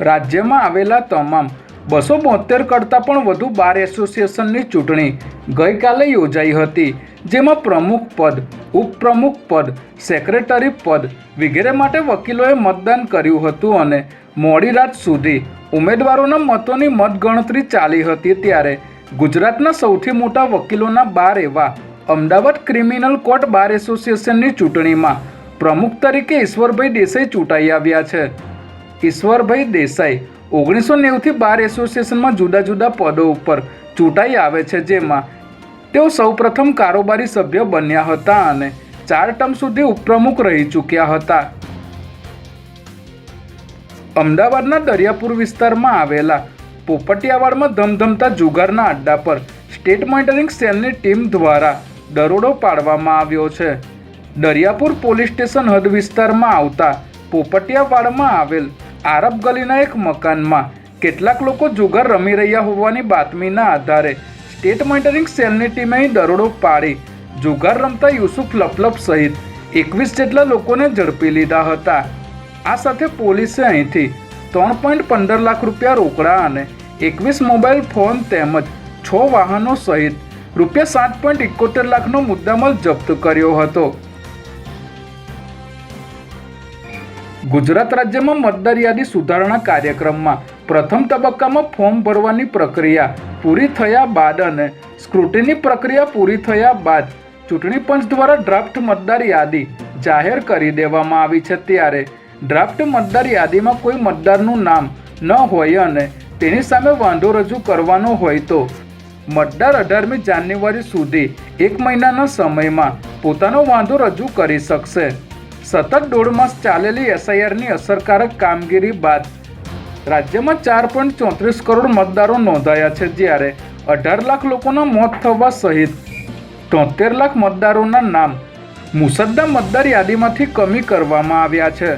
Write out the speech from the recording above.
રાજ્યમાં આવેલા તમામ બસો બોતેર કરતાં પણ વધુ બાર એસોસિએશનની ચૂંટણી ગઈકાલે યોજાઈ હતી, જેમાં પ્રમુખ પદ, ઉપપ્રમુખ પદ, સેક્રેટરી પદ વગેરે માટે વકીલોએ મતદાન કર્યું હતું અને મોડી રાત સુધી ઉમેદવારોના મતોની મતગણતરી ચાલી હતી ત્યારે ગુજરાતના સૌથી મોટા વકીલોના બાર એવા અમદાવાદ ક્રિમિનલ કોર્ટ બાર એસોસિએશનની ચૂંટણીમાં પ્રમુખ તરીકે ઈશ્વરભાઈ દેસાઈ ચૂંટાઈ આવ્યા છે. ઈશ્વરભાઈ દેસાઈ ઓગણીસો નેવુંથી બાર એસોસિએશનમાં જુદા જુદા પદો ઉપર ચૂંટાઈ આવે છે, જેમાં તેઓ સૌપ્રથમ કારોબારી સભ્ય બન્યા હતા અને ચાર ટર્મ સુધી ઉપપ્રમુખ રહી ચૂક્યા હતા. અમદાવાદના દરિયાપુર વિસ્તારમાં આવેલા પોપટિયાવાડમાં ધમધમતા જુગારના અડ્ડા પર સ્ટેટ મોનિટરિંગ સેલની ટીમ દ્વારા દરોડો પાડવામાં આવ્યો છે. દરિયાપુર પોલીસ સ્ટેશન હદ વિસ્તારમાં આવતા પોપટિયાવાડમાં આવેલ આરબ ગલીના એક મકાનમાં. કેટલાક લોકો જુગાર રમી રહ્યા હોવાની બાતમીના આધારે સ્ટેટ મોનિટરિંગ સેલની ટીમે અહીં દરોડો પાડી. જુગાર રમતા યુસુફ લપલપ સહિત એકવીસ જેટલા લોકોને ઝડપી લીધા હતા. આ સાથે પોલીસે અહીંથી ત્રણ પોઈન્ટ પંદર લાખ રૂપિયા રોકડા અને એકવીસ મોબાઈલ ફોન તેમજ છ વાહનો સહિત રૂપિયા સાત પોઈન્ટ એકોતેર લાખનો મુદ્દામાલ જપ્ત કર્યો હતો. ગુજરાત રાજ્યમાં મતદાર યાદી સુધારણા કાર્યક્રમમાં પ્રથમ તબક્કામાં ફોર્મ ભરવાની પ્રક્રિયા પૂરી થયા બાદ અને સ્ક્રુટિની પ્રક્રિયા પૂરી થયા બાદ ચૂંટણી પંચ દ્વારા ડ્રાફ્ટ મતદાર યાદી જાહેર કરી દેવામાં આવી છે. ત્યારે ડ્રાફ્ટ મતદાર યાદીમાં કોઈ મતદારનું નામ ન હોય અને તેની સામે વાંધો રજૂ કરવાનો હોય તો મતદાર અઢારમી જાન્યુઆરી સુધી એક મહિનાના સમયમાં પોતાનો વાંધો રજૂ કરી શકશે. સતત દોઢ માસ ચાલેલી એસઆઈઆરની અસરકારક કામગીરી બાદ રાજ્યમાં ચાર પોઈન્ટ ચોત્રીસ કરોડ મતદારો નોંધાયા છે જ્યારે અઢાર લાખ લોકોના મોત થવા સહિત તોતેર લાખ મતદારોના નામ મુસદ્દા મતદાર યાદીમાંથી કમી કરવામાં આવ્યા છે.